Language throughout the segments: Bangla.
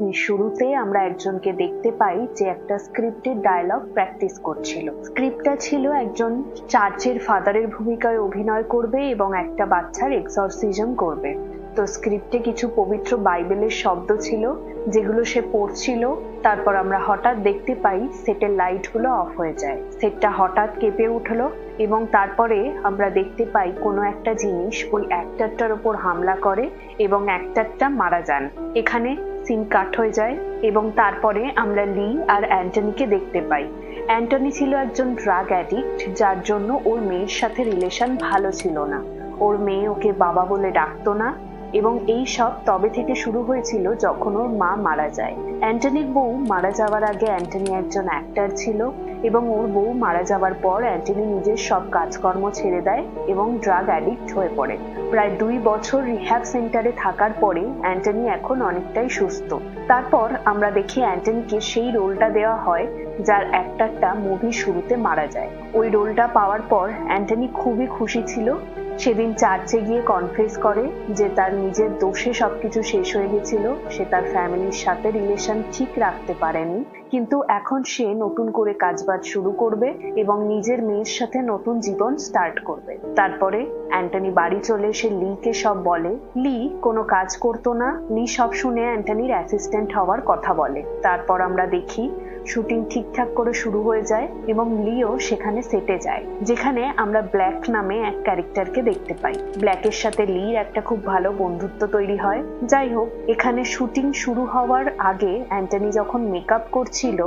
মুভির শুরুতে আমরা একজনকে দেখতে পাই যে একটা স্ক্রিপ্টের ডায়লগ প্র্যাকটিস করছিল। স্ক্রিপ্টটা ছিল একজন চার্চের ফাদারের ভূমিকায় অভিনয় করবে এবং একটা বাচ্চার এক্সরসিজম করবে। তো স্ক্রিপ্টে কিছু পবিত্র বাইবেলের শব্দ ছিল যেগুলো সে পড়ছিল। তারপর আমরা হঠাৎ দেখতে পাই সেটের লাইটগুলো অফ হয়ে যায়। সেটটা হঠাৎ কেঁপে উঠল এবং তারপরে আমরা দেখতে পাই কোনো একটা জিনিস ওই অ্যাক্টারটার ওপর হামলা করে এবং অ্যাক্টারটা মারা যান। এখানে সিন কাট হয়ে যায় এবং তারপরে আমরা লি আর অ্যান্টনিকে দেখতে পাই। অ্যান্টনি ছিল একজন ড্রাগ অ্যাডিক্ট, যার জন্য ওর মেয়ের সাথে রিলেশন ভালো ছিল না। ওর মেয়ে ওকে বাবা বলে ডাকতো না এবং এই সব তবে থেকে শুরু হয়েছিল যখন ওর মা মারা যায়। অ্যান্টনির বউ মারা যাওয়ার আগে অ্যান্টনি একজন অ্যাক্টর ছিল এবং ওর বউ মারা যাওয়ার পর অ্যান্টনি নিজের সব কাজকর্ম ছেড়ে দেয় এবং ড্রাগ অ্যাডিক্ট হয়ে পড়ে। প্রায় দুই বছর রিহ্যাব সেন্টারে থাকার পরে অ্যান্টনি এখন অনেকটাই সুস্থ। তারপর আমরা দেখি অ্যান্টনিকে সেই রোলটা দেওয়া হয় যার অ্যাক্টারটা মুভি শুরুতে মারা যায়। ওই রোলটা পাওয়ার পর অ্যান্টনি খুবই খুশি ছিল সেদিন চার্চে গিয়ে কনফেস করে যে তার নিজের দোষে সবকিছু শেষ হয়ে গেছিল, সে তার ফ্যামিলির সাথে রিলেশন ঠিক রাখতে পারেনি। কিন্তু এখন সে নতুন করে কাজবাজ শুরু করবে এবং নিজের মেয়ের সাথে নতুন জীবন স্টার্ট করবে। তারপরে অ্যান্টনি বাড়ি চলে এসে লিকে সব বলে, লি, কোনো কাজ করতো না? লি সব শুনে অ্যান্টনির অ্যাসিস্ট্যান্ট হওয়ার কথা বলে। তারপর আমরা দেখি শুটিং ঠিকঠাক করে শুরু হয়ে যায় এবং লিও সেখানে সেটে যায়, যেখানে আমরা ব্ল্যাক নামে এক ক্যারেক্টারকে দেখতে পাই। ব্ল্যাকের সাথে লির একটা খুব ভালো বন্ধুত্ব তৈরি হয়। যাই হোক, এখানে শুটিং শুরু হওয়ার আগে অ্যান্টনি যখন মেকআপ করছিল,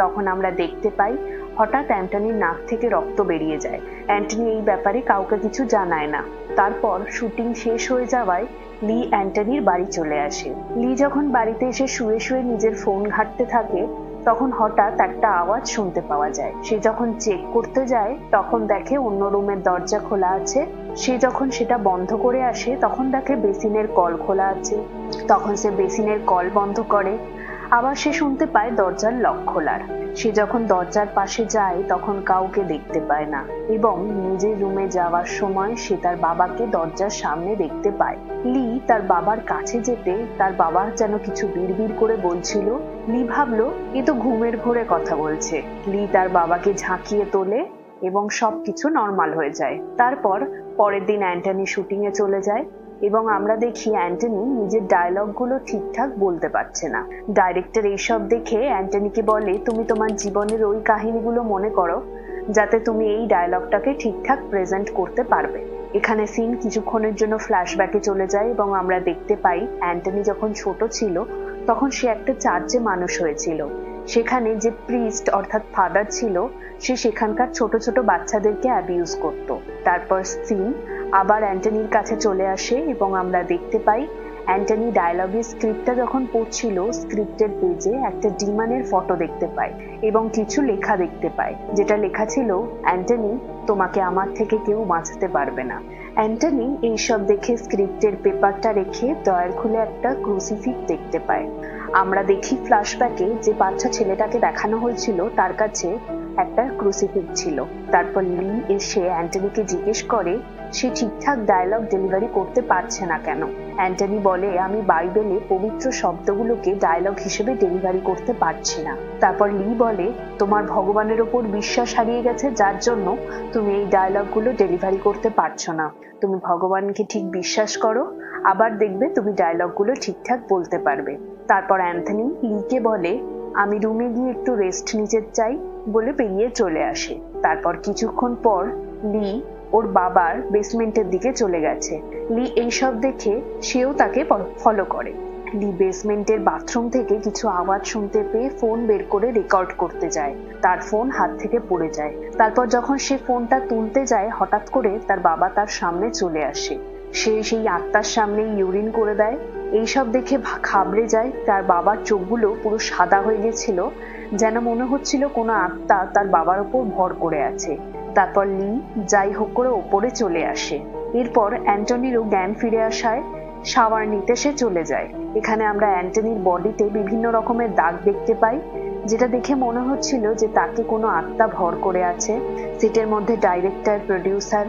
তখন আমরা দেখতে পাই হঠাৎ অ্যান্টনির নাক থেকে রক্ত বেরিয়ে যায়। অ্যান্টনি এই ব্যাপারে কাউকে কিছু জানায় না। তারপর শুটিং শেষ হয়ে যাওয়ায় লি অ্যান্টনির বাড়ি চলে আসে। লি যখন বাড়িতে এসে শুয়ে শুয়ে নিজের ফোন ঘাঁটতে থাকে তখন হঠাৎ একটা আওয়াজ শুনতে পাওয়া যায়। সে যখন চেক করতে যায়, তখন দেখে অন্য রুমের দরজা খোলা আছে। সে যখন সেটা বন্ধ করে আসে, তখন দেখে বেসিনের কল খোলা আছে। তখন সে বেসিনের কল বন্ধ করে। আবার সে শুনতে পায় দরজার লক খোলার। সে যখন দরজার পাশে যায়, তখন কাউকে দেখতে পায় না এবং নিজের রুমে যাওয়ার সময় সে তার বাবাকে দরজার সামনে দেখতে পায়। লি তার বাবার কাছে যেতে, তার বাবা যেন কিছু বিড়বিড় করে বলছিল। লি ভাবলো, এ তো ঘুমের ঘোরে কথা বলছে। লি তার বাবাকে ঝাঁকিয়ে তোলে এবং সবকিছু নর্মাল হয়ে যায়। তারপর পরের দিন অ্যান্টনি শুটিং এ চলে যায়। এবং আমরা দেখি অ্যান্টনি নিজের ডায়লগগুলো ঠিকঠাক বলতে পারছে না। ডাইরেক্টর এইসব দেখে অ্যান্টনিকে বলে, তুমি তোমার জীবনের ওই কাহিনীগুলো মনে করো, যাতে তুমি এই ডায়লগটাকে ঠিকঠাক প্রেজেন্ট করতে পারবে। এখানে সিন কিছুক্ষণের জন্য ফ্ল্যাশব্যাকে চলে যায় এবং আমরা দেখতে পাই অ্যান্টনি যখন ছোট ছিল, তখন সে একটা চার্চে মানুষ হয়েছিল। সেখানে যে প্রিস্ট অর্থাৎ ফাদার ছিল, সে সেখানকার ছোট ছোট বাচ্চাদেরকে অ্যাবিউজ করত। তারপর সিন আবার অ্যান্টনির কাছে চলে আসে এবং আমরা দেখতে পাই অ্যান্টনি ডায়লগের স্ক্রিপ্টটা যখন পড়ছিল স্ক্রিপ্টের পেজে একটা ডিমানের ফটো দেখতে পায় এবং কিছু লেখা দেখতে পায়, যেটা লেখা ছিল, অ্যান্টনি, তোমাকে আমার থেকে কেউ বাঁচাতে পারবে না। অ্যান্টনি এইসব দেখে স্ক্রিপ্টের পেপারটা রেখে ডয়ার খুলে একটা ক্রুসিফিক দেখতে পায়। আমরা দেখি ফ্ল্যাশব্যাকে যে বাচ্চা ছেলেটাকে দেখানো হয়েছিল, তার কাছে একটা ক্রুসিফিক ছিল। তারপর লি এসে অ্যান্টনিকে জিজ্ঞেস করে, সে ঠিকঠাক ডায়লগ ডেলিভারি করতে পারছে না কেন? অ্যান্টনি বলে, আমি বাইবেলে পবিত্র শব্দগুলোকে ডায়লগ হিসেবে ডেলিভারি করতে পারছি না। তারপর লি বলে, তোমার ভগবানের ওপর বিশ্বাস হারিয়ে গেছে, যার জন্য তুমি এই ডায়লগগুলো ডেলিভারি করতে পারছ না। তুমি ভগবানকে ঠিক বিশ্বাস করো, আবার দেখবে তুমি ডায়লগগুলো ঠিকঠাক বলতে পারবে। তারপর অ্যান্থনি লিকে বলে, আমি রুমে গিয়ে একটু রেস্ট নিতে চাই। বলে বেরিয়ে চলে আসে। তারপর কিছুক্ষণ পর লি ওর বাবার বেসমেন্টের দিকে চলে গেছে। লি এইসব দেখে সেও তাকে ফলো করে। লি বেসমেন্টের বাথরুম থেকে কিছু আওয়াজ শুনতে পেয়ে ফোন বের করে রেকর্ড করতে যায়। তার ফোন হাত থেকে পড়ে যায়। তারপর যখন সে ফোনটা তুলতে যায়, হঠাৎ করে তার বাবা তার সামনে চলে আসে। সে সেই আত্মার সামনে ইউরিন করে দেয়। এইসব দেখে খাবড়ে যায়। তার বাবার চোখগুলো পুরো সাদা হয়ে গেছিল। যেন মনে হচ্ছিল কোনো আত্মা তার বাবার ওপর ভর করে আছে। তারপর লি যাই হোক করে ওপরে চলে আসে। এরপর অ্যান্টনিরও জ্ঞান ফিরে আসায় শাওয়ার নিতে সে চলে যায়। এখানে আমরা অ্যান্টনির বডিতে বিভিন্ন রকমের দাগ দেখতে পাই, যেটা দেখে মনে হচ্ছিল যে তাকে কোনো আত্মা ভর করে আছে। সিটের মধ্যে ডাইরেক্টর প্রডিউসার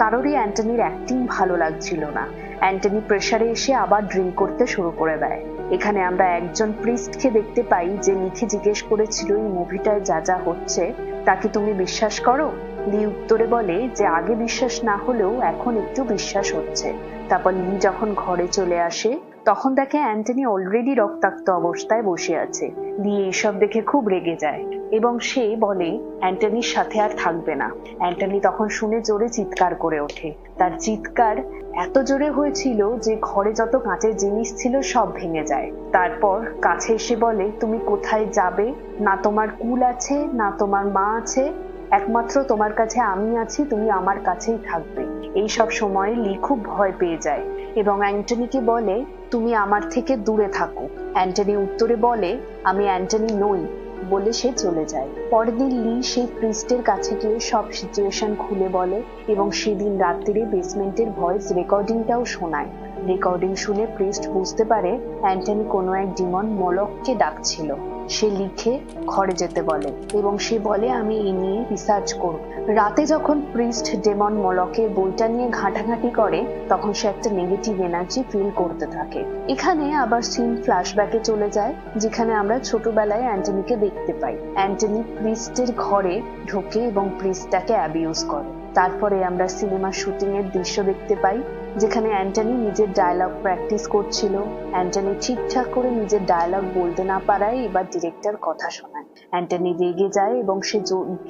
কারোরই অ্যান্টনির অ্যাক্টিং ভালো লাগছিল না। অ্যান্টনি প্রেশারে এসে আবার ড্রিঙ্ক করতে শুরু করে দেয়। এখানে আমরা একজন প্রিস্টকে দেখতে পাই যে নিখে জিজ্ঞেস করেছিল, এই মুভিটায় যা যা হচ্ছে তাকে তুমি বিশ্বাস করো? লি উত্তরে বলে যে, আগে বিশ্বাস না হলেও এখন একটু বিশ্বাস হচ্ছে। তারপর লি যখন ঘরে চলে আসে তখন দেখে অ্যান্টনি অলরেডি রক্তাক্ত অবস্থায় বসে আছে। লি এইসব দেখে খুব রেগে যায় এবং সে বলে, অ্যান্টনির সাথে আর থাকবে না। অ্যান্টনি তখন শুনে জোরে চিৎকার করে ওঠে। তার চিৎকার এত জোরে হয়েছিল যে ঘরে যত কাঁচের জিনিস ছিল সব ভেঙে যায়। তারপর কাছে এসে বলে, তুমি কোথায় যাবে? না তোমার কুল আছে, না তোমার মা আছে। একমাত্র তোমার কাছে আমি আছি, তুমি আমার কাছেই থাকবে। এই সব সময় লি খুব ভয় পেয়ে যায় এবং অ্যান্টনিকে বলে তুমি আমার থেকে দূরে থাকো। অ্যান্টনি উত্তরে বলে, আমি অ্যান্টনি নই বলে সে চলে যায়। পরের দিন লি সেই প্রিস্টের কাছে গিয়ে সব সিচুয়েশন খুলে বলে এবং সেদিন রাত্রিরে বেসমেন্টের ভয়েস রেকর্ডিংটাও শোনায়। রেকর্ডিং শুনে প্রিস্ট বুঝতে পারে অ্যান্টনি কোনো এক ডিমন মলককে ডাকছিল। সে লিখে ঘরে যেতে বলে এবং সে বলে, আমি এ নিয়ে রিসার্চ করব। রাতে যখন প্রিস্ট ডেমন মলকের বইটা নিয়ে ঘাঁটাঘাঁটি করে, তখন সে একটা নেগেটিভ এনার্জি ফিল করতে থাকে। এখানে আবার সিন ফ্ল্যাশব্যাকে চলে যায়, যেখানে আমরা ছোটবেলায় অ্যান্টনিকে দেখতে পাই। অ্যান্টনি প্রিস্টের ঘরে ঢোকে এবং প্রিস্টটাকে অ্যাবিউজ করে। তারপরে আমরা সিনেমা শুটিং এর দৃশ্য দেখতে পাই। যেখানে অ্যান্টনি নিজের ডায়লগ প্র্যাকটিস করছিল। অ্যান্টনি ঠিকঠাক করে নিজের ডায়লগ বলতে না পারায় এবার ডিরেক্টর কথা শোনায়। অ্যান্টনি রেগে যায় এবং সে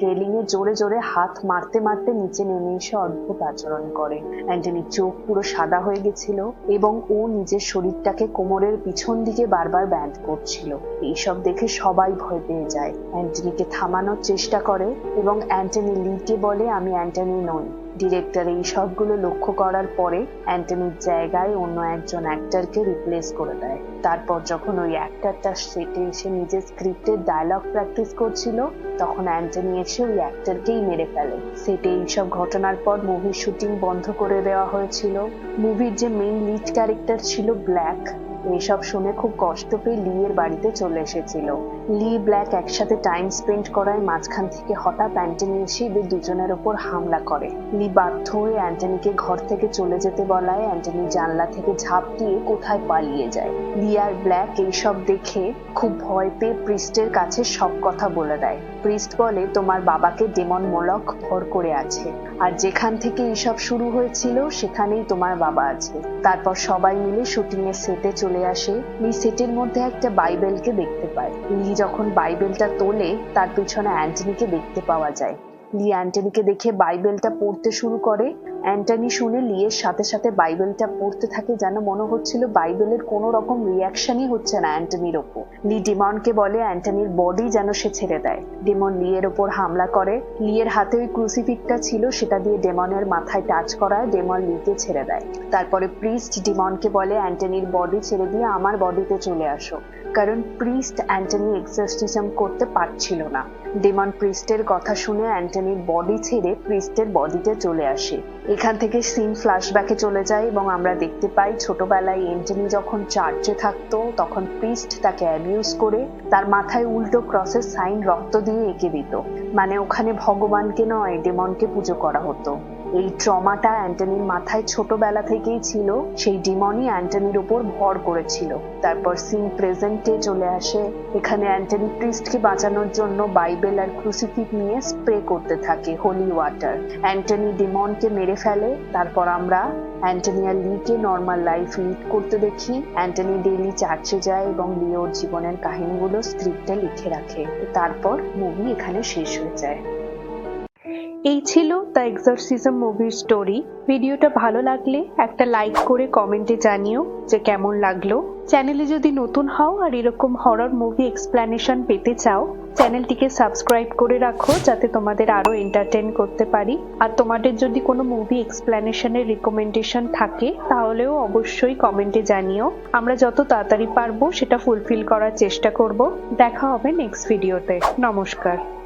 রেলিং এ জোরে জোরে হাত মারতে মারতে নিচে নেমে এসে অদ্ভুত আচরণ করে। অ্যান্টনির চোখ পুরো সাদা হয়ে গেছিল এবং ও নিজের শরীরটাকে কোমরের পিছন দিকে বারবার ব্যান্ড করছিল। এইসব দেখে সবাই ভয় পেয়ে যায়। অ্যান্টনিকে থামানোর চেষ্টা করে এবং অ্যান্টনি লিকে বলে, আমি অ্যান্টনি নই। ডিরেক্টর এই সবগুলো লক্ষ্য করার পরে অ্যান্টনির জায়গায় অন্য একজন অ্যাক্টরকে রিপ্লেস করে দেয়। তারপর যখন ওই অ্যাক্টরটা সেটে এসে নিজের স্ক্রিপ্টের ডায়লগ প্র্যাকটিস করছিল, তখন অ্যান্টনি এসে ওই অ্যাক্টরকেই মেরে ফেলে। সেটে এইসব ঘটনার পর মুভির শুটিং বন্ধ করে দেওয়া হয়েছিল। মুভির যে মেইন লিড ক্যারেক্টার ছিল ব্ল্যাক এইসব শুনে খুব কষ্ট পেয়ে লি এর বাড়িতে চলে এসেছিল। লি ব্ল্যাক একসাথে টাইম স্পেন্ড করায় মাঝখান থেকে হঠাৎ অ্যান্টনি এসে এদের দুজনের ওপর হামলা করে। লি বাধ্য হয়ে অ্যান্টনিকে ঘর থেকে চলে যেতে বলায় অ্যান্টনি জানলা থেকে ঝাঁপ দিয়ে কোথায় পালিয়ে যায়। লি আর ব্ল্যাক এইসব দেখে খুব ভয় পেয়ে প্রিস্টের কাছে সব কথা বলে দেয়। প্রিস্ট বলে, তোমার বাবাকে ডেমন মোলক ভর করে আছে। আর যেখান থেকে এসব শুরু হয়েছিল, সেখানেই তোমার বাবা আছে। তারপর সবাই মিলে শুটিং এর সেটে চলে আসে। লি সেটের মধ্যে একটা বাইবেলকে দেখতে পায়। লি যখন বাইবেলটা তোলে, তার পিছনে অ্যান্টনিকে দেখতে পাওয়া যায়। লি অ্যান্টনিকে দেখে বাইবেলটা পড়তে শুরু করে। অ্যান্টনি শুনে লিয়ের সাথে সাথে বাইবেলটা পড়তে থাকে যেন মনে হচ্ছিল বাইবেলের কোনো রকম রিয়াকশনই হচ্ছে না অ্যান্টনির ওপর। লি ডিমনকে বলে অ্যান্টনির বডি যেন সে ছেড়ে দেয়। ডেমন লিয়ের ওপর হামলা করে। লিয়ের হাতে ওই ক্রুসিফিকটা ছিল, সেটা দিয়ে ডেমনের মাথায় টাচ করায়, ডেমন লিকে ছেড়ে দেয়। তারপরে প্রিস্ট ডিমনকে বলে, অ্যান্টনির বডি ছেড়ে দিয়ে আমার বডিতে চলে আসো। কারণ প্রিস্ট অ্যান্টনি এক্সারসিজম করতে পারছিল না। ডেমন প্রিস্টের কথা শুনে অ্যান্টনির বডি ছেড়ে প্রিস্টের বডিতে চলে আসে। এখান থেকে সিন ফ্ল্যাশব্যাকে চলে যায় এবং আমরা দেখতে পাই ছোটবেলায় অ্যান্টনি যখন চার্চে থাকতো, তখন প্রিস্ট তাকে অ্যাবিউজ করে তার মাথায় উল্টো ক্রসের সাইন রক্ত দিয়ে এঁকে দিত। মানে ওখানে ভগবানকে নয়, ডেমনকে পুজো করা হতো। এই ট্রমাটা অ্যান্টনির মাথায় ছোটবেলা থেকেই ছিল, সেই ডিমনই অ্যান্টনির উপর ভর করেছিল। তারপর সিন প্রেজেন্টে চলে আসে, এখানে অ্যান্টনি প্রিস্টকে বাঁচানোর জন্য বাইবেল আর ক্রুসিফিক নিয়ে স্প্রে করতে থাকে হোলি ওয়াটার। অ্যান্টনি ডিমনকে মেরে ফেলে, তারপর আমরা অ্যান্টনি আর লিকে নর্মাল লাইফ লিড করতে দেখি। অ্যান্টনি ডেইলি চার্চে যায় এবং লি ওর জীবনের কাহিনীগুলো স্ক্রিপ্টে লিখে রাখে। তারপর মুভি এখানে শেষ হয়ে যায়। এই ছিল দ্য এক্সরসিজম মুভির স্টোরি ভিডিওটা ভালো লাগলে একটা লাইক করে কমেন্টে জানিও যে কেমন লাগল। চ্যানেলে যদি নতুন হও আর এরকম হরর মুভি এক্সপ্লেনেশন পেতে চাও, চ্যানেলটিকে সাবস্ক্রাইব করে রাখো যাতে তোমাদের আরও এন্টারটেন করতে পারি। আর তোমাদের যদি কোনো মুভি এক্সপ্লেনেশনের রিকমেন্ডেশন থাকে, তাহলেও অবশ্যই কমেন্টে জানিও। আমরা যত তাড়াতাড়ি পারব সেটা ফুলফিল করার চেষ্টা করব। দেখা হবে নেক্সট ভিডিওতে নমস্কার।